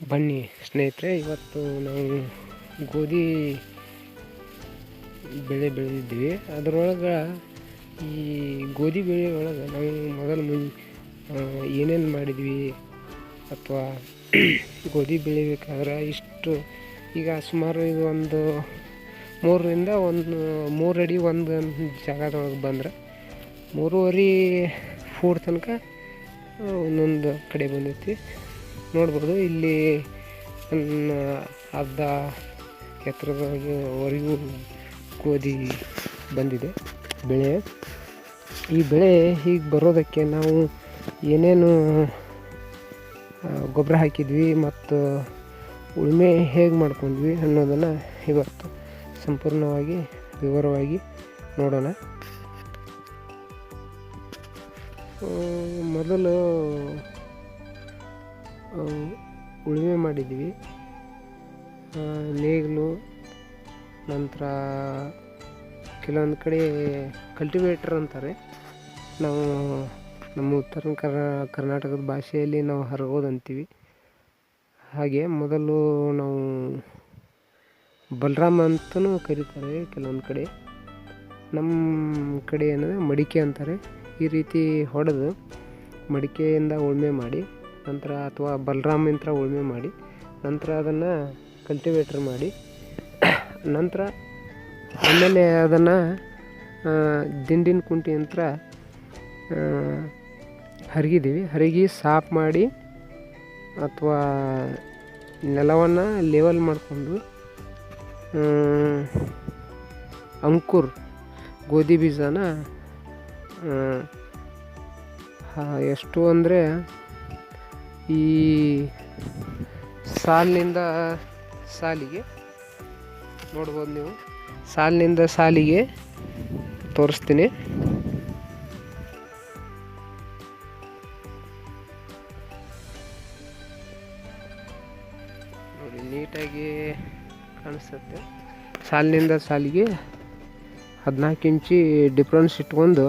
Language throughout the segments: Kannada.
ಬನ್ನಿ ಸ್ನೇಹಿತರೆ, ಇವತ್ತು ನಾವು ಗೋಧಿ ಬೆಳೆ ಬೆಳೆದಿದ್ದೀವಿ. ಅದರೊಳಗೆ ಈ ಗೋಧಿ ಬೆಳೆ ಒಳಗೆ ನಾವು ಮೊದಲು ಮುಂ ಏನೇನು ಮಾಡಿದ್ವಿ ಅಥವಾ ಗೋಧಿ ಬೆಳಿಬೇಕಾದ್ರೆ ಇಷ್ಟು, ಈಗ ಸುಮಾರು ಇದು ಒಂದು ಮೂರರಿಂದ ಒಂದು, ಮೂರು ಅಡಿ ಒಂದು ಜಾಗದೊಳಗೆ ಬಂದ್ರೆ ಮೂರುವರೆ ಫೂಟ್ ತನಕ ಒಂದೊಂದು ಕಡೆ ಬಂದೈತಿ. ನೋಡ್ಬೋದು. ಇಲ್ಲಿ ಅರ್ಧ ಎತ್ತರದವರೆಗೂ ಗೋಧಿ ಬಂದಿದೆ. ಬೆಳೆ ಈ ಬೆಳೆ ಹೀಗೆ ಬರೋದಕ್ಕೆ ನಾವು ಏನೇನು ಗೊಬ್ಬರ ಹಾಕಿದ್ವಿ ಮತ್ತು ಉಳುಮೆ ಹೇಗೆ ಮಾಡ್ಕೊಂಡ್ವಿ ಅನ್ನೋದನ್ನು ಇವತ್ತು ಸಂಪೂರ್ಣವಾಗಿ ವಿವರವಾಗಿ ನೋಡೋಣ. ಮೊದಲು ಉಳುಮೆ ಮಾಡಿದ್ವಿ. ನೇಗಿಲು ನಂತರ ಕೆಲವೊಂದು ಕಡೆ ಕಲ್ಟಿವೇಟ್ರ್ ಅಂತಾರೆ. ನಾವು ನಮ್ಮ ಉತ್ತರ ಕರ್, ಕರ್ನಾಟಕದ ಭಾಷೆಯಲ್ಲಿ ನಾವು ಹರಗೋದಂತೀವಿ ಹಾಗೆ ಮೊದಲು ನಾವು ಬಲರಾಮ ಅಂತಲೂ ಕರೀತಾರೆ ಕೆಲವೊಂದು ಕಡೆ. ನಮ್ಮ ಕಡೆ ಏನಂದರೆ ಮಡಿಕೆ ಅಂತಾರೆ. ಈ ರೀತಿ ಹೊಡೆದು ಮಡಿಕೆಯಿಂದ ಉಳುಮೆ ಮಾಡಿ ನಂತರ ಅಥವಾ ಬಲರಾಮ್ ಯಂತ್ರ ಉಳುಮೆ ಮಾಡಿ, ನಂತರ ಅದನ್ನು ಕಲ್ಟಿವೇಟ್ರ್ ಮಾಡಿ, ನಂತರ ಆಮೇಲೆ ಅದನ್ನು ದಿಂಡಿನ ಕುಂಟಿ ಯಂತ್ರ ಹರಗಿದ್ದೀವಿ. ಹರಗಿ ಸಾಫ್ ಮಾಡಿ ಅಥವಾ ನೆಲವನ್ನು ಲೆವೆಲ್ ಮಾಡಿಕೊಂಡು ಅಂಕುರ್, ಗೋಧಿ ಬೀಜನ ಎಷ್ಟು ಅಂದರೆ ಈ ಸಾಲಿನಿಂದ ಸಾಲಿಗೆ, ನೋಡ್ಬೋದು ನೀವು, ಸಾಲಿನಿಂದ ಸಾಲಿಗೆ ತೋರಿಸ್ತೀನಿ. ನೋಡಿ, ನೀಟಾಗಿ ಕಾಣಿಸುತ್ತೆ. ಸಾಲಿನಿಂದ ಸಾಲಿಗೆ ಹದಿನಾಲ್ಕು ಇಂಚಿ ಡಿಫ್ರೆನ್ಸ್ ಇಟ್ಕೊಂಡು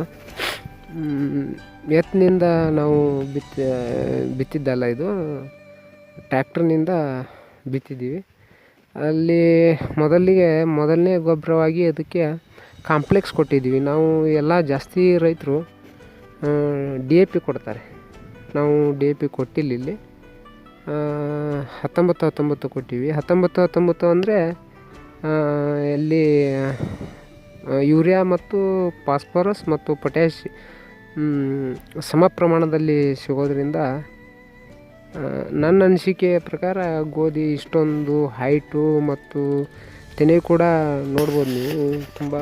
ಎತ್ತಿನಿಂದ ನಾವು ಬಿತ್ತ ಬಿತ್ತಿದ್ದಲ್ಲ ಇದು ಟ್ಯಾಕ್ಟ್ರನಿಂದ ಬಿತ್ತಿದ್ದೀವಿ. ಅಲ್ಲಿ ಮೊದಲಿಗೆ ಮೊದಲನೇ ಗೊಬ್ಬರವಾಗಿ ಅದಕ್ಕೆ ಕಾಂಪ್ಲೆಕ್ಸ್ ಕೊಟ್ಟಿದ್ದೀವಿ. ನಾವು ಎಲ್ಲ ಜಾಸ್ತಿ ರೈತರು ಡಿ ಎ ಪಿ ಕೊಡ್ತಾರೆ. ನಾವು ಡಿ ಎ ಪಿ ಕೊಟ್ಟಿಲ್ಲ ಇಲ್ಲಿ. ಹತ್ತೊಂಬತ್ತು ಹತ್ತೊಂಬತ್ತು ಕೊಟ್ಟಿವಿ. ಹತ್ತೊಂಬತ್ತು ಹತ್ತೊಂಬತ್ತು ಅಂದರೆ ಎಲ್ಲಿ ಯೂರಿಯಾ ಮತ್ತು ಫಾಸ್ಫರಸ್ ಮತ್ತು ಪೊಟ್ಯಾಶ್ ಸಮ ಪ್ರಮಾಣದಲ್ಲಿ ಸಿಗೋದರಿಂದ ನನ್ನ ಅನಿಸಿಕೆಯ ಪ್ರಕಾರ ಗೋಧಿ ಇಷ್ಟೊಂದು ಹೈಟು ಮತ್ತು ತೆನೆ ಕೂಡ ನೋಡ್ಬೋದು ನೀವು, ತುಂಬ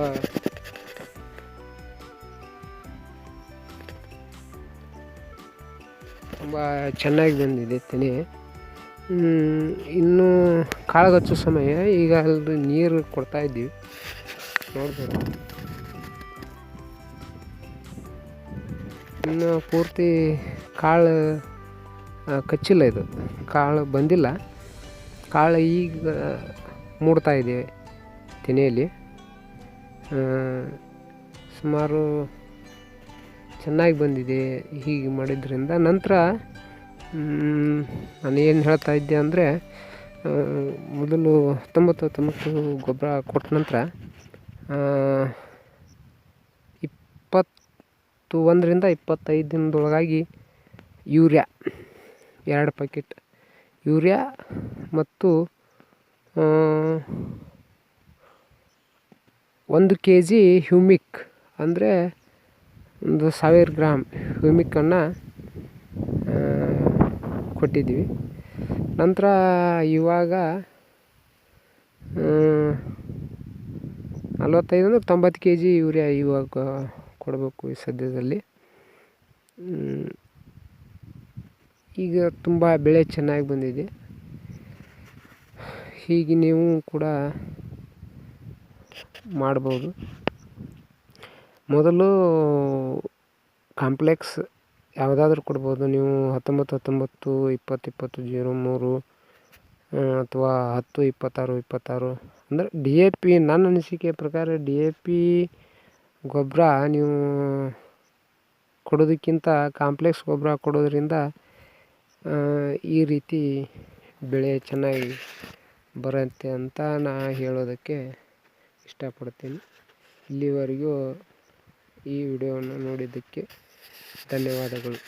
ತುಂಬ ಚೆನ್ನಾಗಿ ಬಂದಿದೆ ತೆನೆ. ಇನ್ನು ಕಾಳಗಚ್ಚು ಸಮಯ, ಈಗ ನೀರು ಕೊಡ್ತಾ ಇದ್ದೀವಿ. ನೋಡ್ಬೋದು. ಇನ್ನು ಪೂರ್ತಿ ಕಾಳು ಕಚ್ಚಿಲ್ಲ ಇದು. ಕಾಳು ಬಂದಿಲ್ಲ. ಕಾಳು ಈಗ ಮೂಡ್ತಾ ಇದೆ ತೆನೆಯಲ್ಲಿ. ಸುಮಾರು ಚೆನ್ನಾಗಿ ಬಂದಿದೆ ಹೀಗೆ ಮಾಡಿದ್ರಿಂದ. ನಂತರ ನಾನು ಏನು ಹೇಳ್ತಾ ಇದ್ದೆ ಅಂದರೆ ಮೊದಲು ಹತ್ತೊಂಬತ್ತು ಹತ್ತೊಂಬತ್ತು ಗೊಬ್ಬರ ಕೊಟ್ಟ ನಂತರ ಇಪ್ಪತ್ತು ಒಂದರಿಂದ ಇಪ್ಪತ್ತೈದು ದಿನದೊಳಗಾಗಿ ಯೂರಿಯಾ, ಎರಡು ಪ್ಯಾಕೆಟ್ ಯೂರಿಯಾ ಮತ್ತು ಒಂದು ಕೆ ಜಿ ಹ್ಯೂಮಿಕ್ ಅಂದರೆ ಒಂದು ಸಾವಿರ ಗ್ರಾಮ್ ಹ್ಯೂಮಿಕ್ಕನ್ನು ಕೊಟ್ಟಿದ್ದೀವಿ. ನಂತರ ಇವಾಗ ನಲ್ವತ್ತೈದು ಅಂದರೆ ತೊಂಬತ್ತು ಕೆ ಜಿ ಯೂರಿಯಾ ಇವಾಗ ಕೊಡಬೇಕು ಈ ಸದ್ಯದಲ್ಲಿ. ಈಗ ತುಂಬ ಬೆಳೆ ಚೆನ್ನಾಗಿ ಬಂದಿದೆ. ಹೀಗೆ ನೀವು ಕೂಡ ಮಾಡ್ಬೋದು. ಮೊದಲು ಕಾಂಪ್ಲೆಕ್ಸ್ ಯಾವುದಾದ್ರೂ ಕೊಡ್ಬೋದು. ನೀವು ಹತ್ತೊಂಬತ್ತು ಹತ್ತೊಂಬತ್ತು ಇಪ್ಪತ್ತು ಇಪ್ಪತ್ತು ಜೀರೋ, ಮೂರು ಅಥವಾ ಹತ್ತು, ಇಪ್ಪತ್ತಾರು ಇಪ್ಪತ್ತಾರು. ಅಂದರೆ ಡಿ ಎ ಪಿ ನನ್ನ ಅನಿಸಿಕೆ ಪ್ರಕಾರ ಡಿ ಎ ಪಿ ಗೊಬ್ಬರ ನೀವು ಕೊಡೋದಕ್ಕಿಂತ ಕಾಂಪ್ಲೆಕ್ಸ್ ಗೊಬ್ಬರ ಕೊಡೋದ್ರಿಂದ ಈ ರೀತಿ ಬೆಳೆ ಚೆನ್ನಾಗಿ ಬರುತ್ತೆ ಅಂತ ನಾ ಹೇಳೋದಕ್ಕೆ ಇಷ್ಟಪಡ್ತೀನಿ. ಇಲ್ಲಿವರೆಗೂ ಈ ವಿಡಿಯೋವನ್ನು ನೋಡಿದ್ದಕ್ಕೆ ಧನ್ಯವಾದಗಳು.